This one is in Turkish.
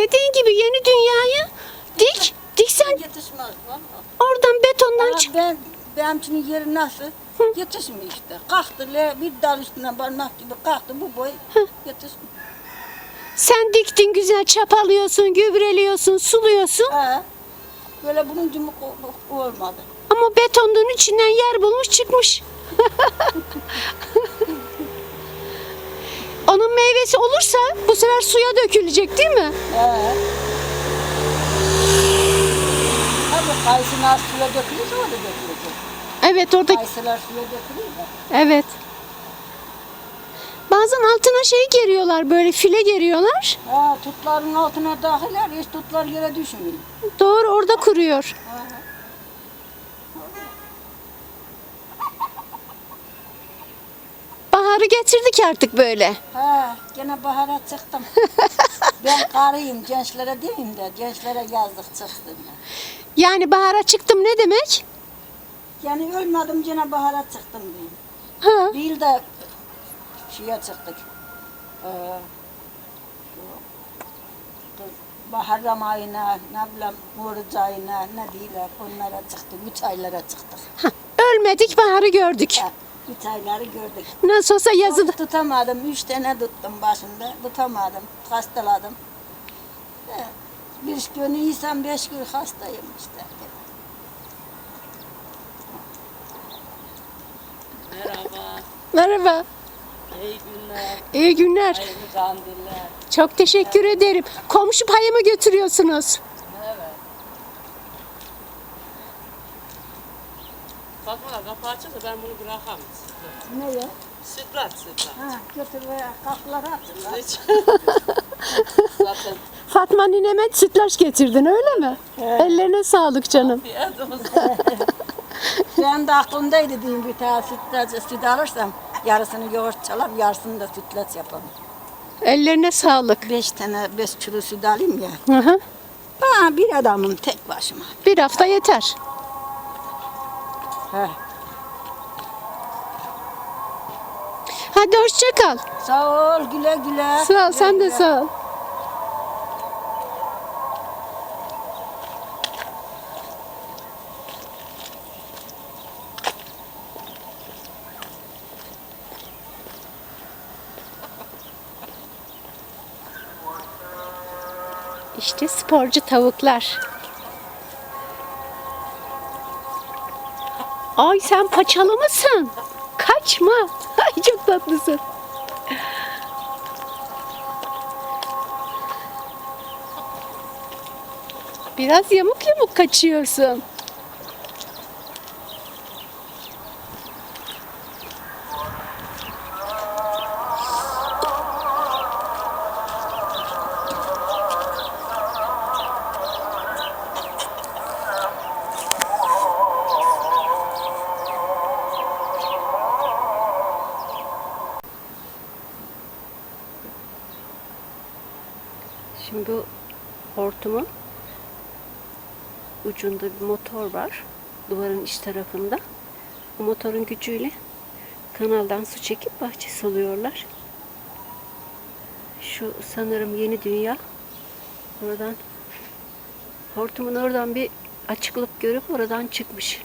Dediğin gibi yeni dünyayı dik. Diksen Yetişmez valla. oradan betondan Ama çık. ben benimkinin yeri nasıl? Yetişmiyor işte. Kalktı le bir dal üstüne parmak gibi kalktı bu boy yetişmiyor. Sen diktin güzel çapalıyorsun, gübreliyorsun, suluyorsun. He. Böyle bunun o- olmadı. Ama betonun içinden yer bulmuş çıkmış. Meyvesi olursa bu sefer suya dökülecek değil mi? He. Tabii kayısı nasıl suya dökülürse o da dökülecek. Evet orada Kayısılar suya dökülür de. evet. Bazen altına şey geriyorlar böyle file geriyorlar. Ha, tutların altına dahiller, hiç tutlar yere düşmüyor. Doğru orada kuruyor. Ha. Baharı getirdik artık böyle. Ha, gene bahara çıktım. ben karıyım, gençlere diyeyim de, gençlere yazdık çıktım. ya. Yani bahara çıktım ne demek? Yani ölmedim gene bahara çıktım diyeyim. Ha, Bir yıl da şeye çıktık. Ee, Bahar ayına, ne bileyim Oruç ayına, ne diyorlar onlara çıktık. Üç aylara çıktık. ha. Ölmedik baharı gördük. Ha, üç ayları gördük. Nasıl olsa yazılı. Yazı tutamadım. Üç tane tuttum başında. Tutamadım. Hastaladım. Bir gün iyiysem beş gün hastayım işte. Merhaba, Merhaba. iyi günler, İyi günler. hayırlı kandiller. Çok teşekkür ederim. Komşu payımı götürüyorsunuz. Evet. Kapı açarsa ben bunu bırakamam. Ne ya? Sütlaç, sütlaç. Ha, götür ve kapıları açın. Hiç. Zaten Fatma nineme sütlaç getirdin öyle mi? Ellerine sağlık canım. fiyat olsun. Ben de aklımdaydı diyeyim bir tane sütlaç, süt alırsam yarısını yoğurt çalar, yarısını da sütlaç yaparım. Ellerine sağlık. Beş tane, beş kilo süt alayım ya. Hı hı. Ben bir adamım tek başıma. Bir hafta yeter. He. Hadi hoşça kal. Sağ ol, güle güle. Sağ ol, Güle sen de güle. sağ ol. İşte sporcu tavuklar. Ay sen paçalı mısın? Kaçma. Ay çok tatlısın. Biraz yamuk yamuk kaçıyorsun. Şimdi bu hortumun ucunda bir motor var. Duvarın iç tarafında. Bu motorun gücüyle kanaldan su çekip bahçe suluyorlar. Şu sanırım yeni dünya. Oradan hortumun oradan bir açıklık görüp oradan çıkmış.